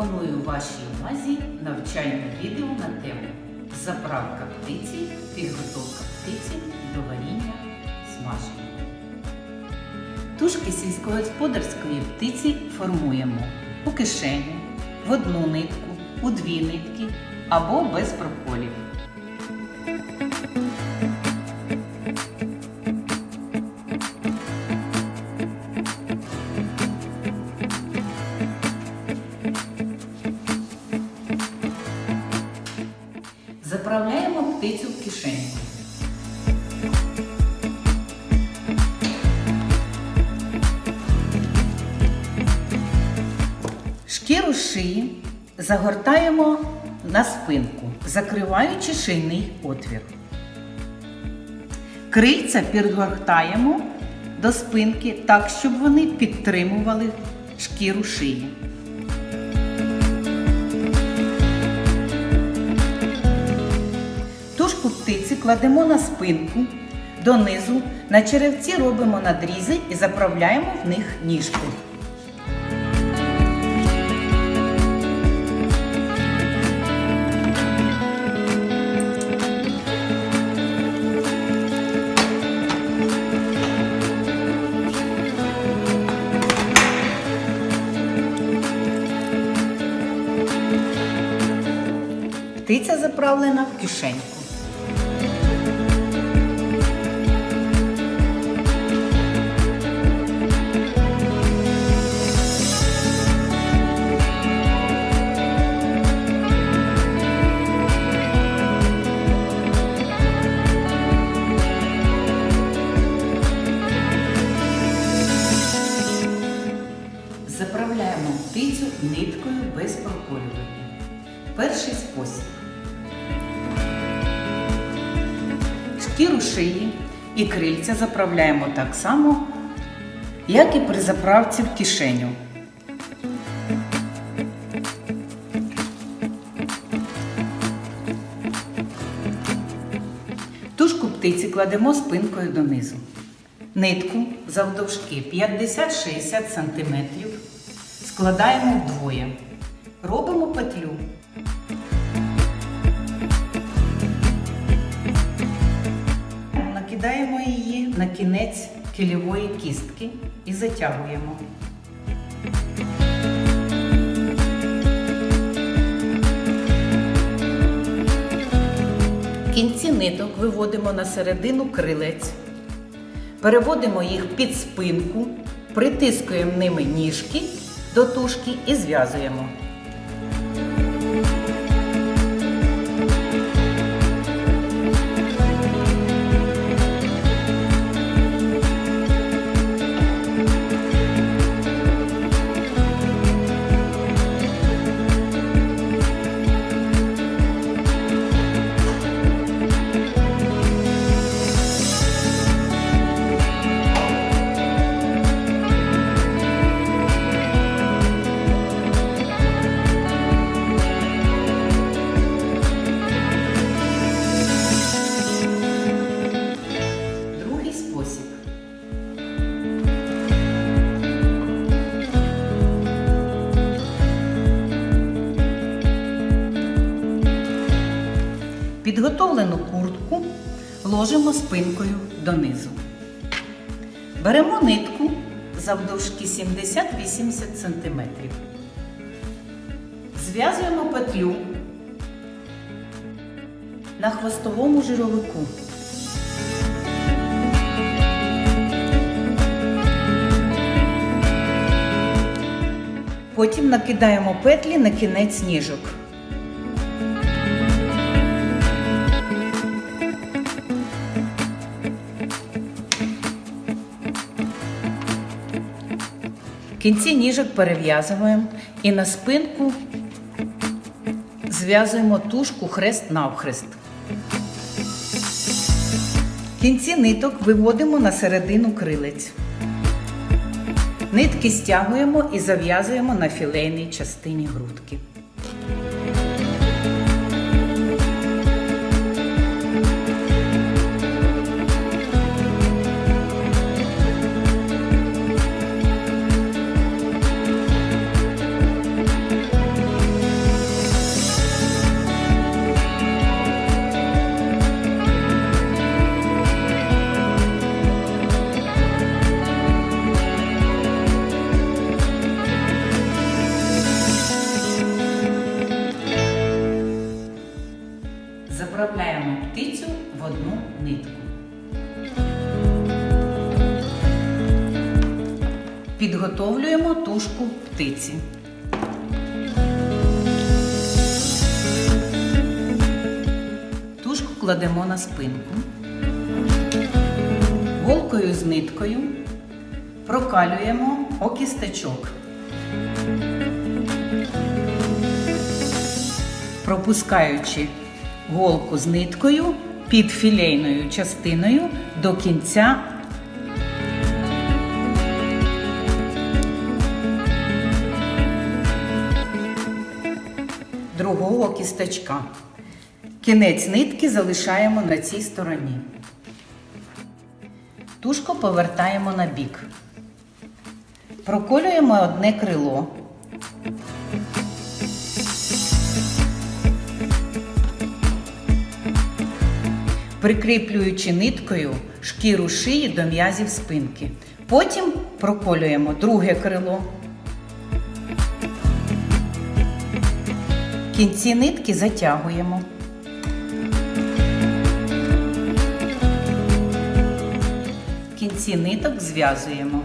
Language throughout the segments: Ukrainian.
пропоную вашій увазі навчальне відео на тему Заправка птиці, підготовка птиці до варіння смаження. Тушки сільськогосподарської птиці формуємо у кишені, в одну нитку, у дві нитки або без проколів. Шкіру шиї загортаємо на спинку, закриваючи шийний отвір. Крильця підгортаємо до спинки так, щоб вони підтримували шкіру шиї. Тушку птиці кладемо на спинку, донизу, на черевці робимо надрізи і заправляємо в них ніжку. Птиця заправлена в кишеньку. І заправляємо так само, як і при заправці в кишеню. Тушку птиці кладемо спинкою донизу. Нитку завдовжки 50-60 см складаємо вдвоє. Робимо петлю. Кінець кільової кістки і затягуємо. Кінці ниток виводимо на середину крилець. Переводимо їх під спинку, притискуємо ними ніжки до тушки і зв'язуємо. Спосіб. Підготовлену куртку ложимо спинкою донизу. Беремо нитку завдовжки 70-80 см. Зв'язуємо петлю на хвостовому жировику. Потім накидаємо петлі на кінець ніжок. Кінці ніжок перев'язуємо і на спинку зв'язуємо тушку хрест навхрест. Кінці ниток виводимо на середину крилець. Нитки стягуємо і зав'язуємо на філейній частині грудки. Підготовлюємо тушку птиці. Тушку кладемо на спинку. Голкою з ниткою прокалюємо окістечок. Пропускаючи голку з ниткою під філейною частиною до кінця другого кісточка. Кінець нитки залишаємо на цій стороні. Тушку повертаємо на бік. Проколюємо одне крило. Прикріплюючи ниткою шкіру шиї до м'язів спинки. Потім проколюємо друге крило. Кінці нитки затягуємо. Кінці ниток зв'язуємо.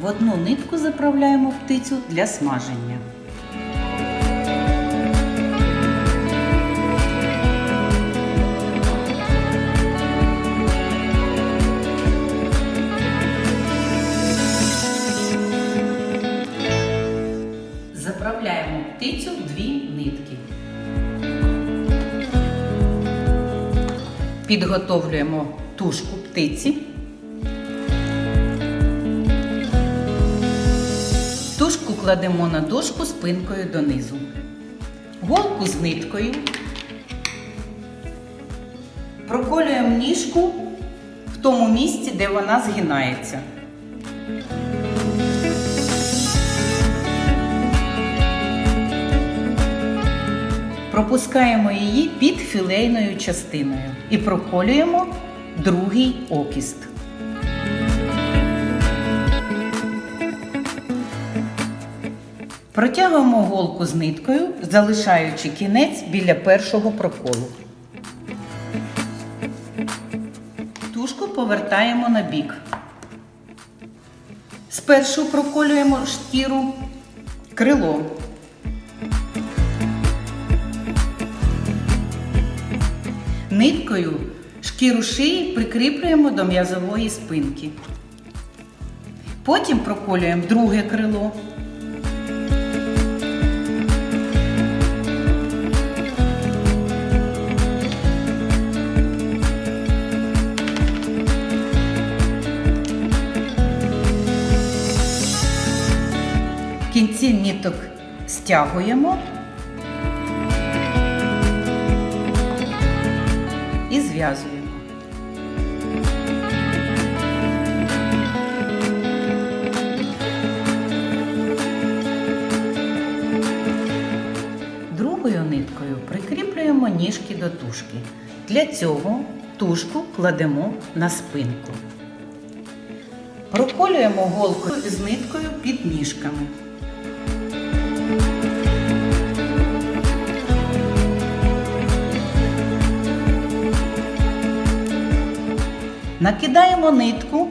В одну нитку заправляємо птицю для смаження. Підготовлюємо тушку птиці. Тушку кладемо на дошку спинкою донизу. Голку з ниткою. Проколюємо ніжку в тому місці, де вона згинається. Пропускаємо її під філейною частиною і проколюємо другий окіст. Протягуємо голку з ниткою, залишаючи кінець біля першого проколу. Тушку повертаємо на бік. Спершу проколюємо шкіру крило. Ниткою шкіру шиї прикріплюємо до м'язової спинки. Потім проколюємо друге крило. Кінці ниток стягуємо і зв'язуємо. Другою ниткою прикріплюємо ніжки до тушки. Для цього тушку кладемо на спинку. Проколюємо голкою з ниткою під ніжками. Накидаємо нитку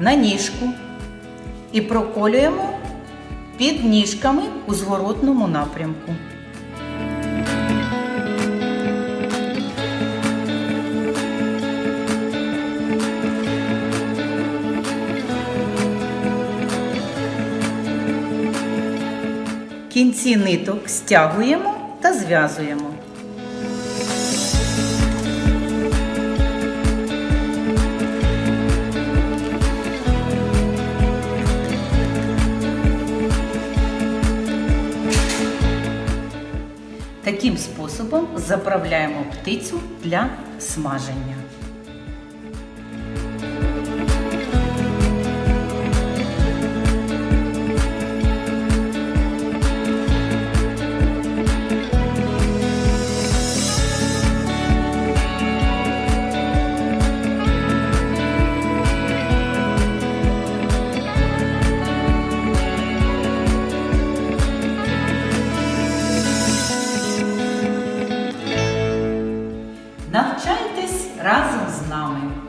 на ніжку і проколюємо під ніжками у зворотному напрямку. Кінці ниток стягуємо та зв'язуємо. Способом заправляємо птицю для смаження. Навчайтесь разом з нами.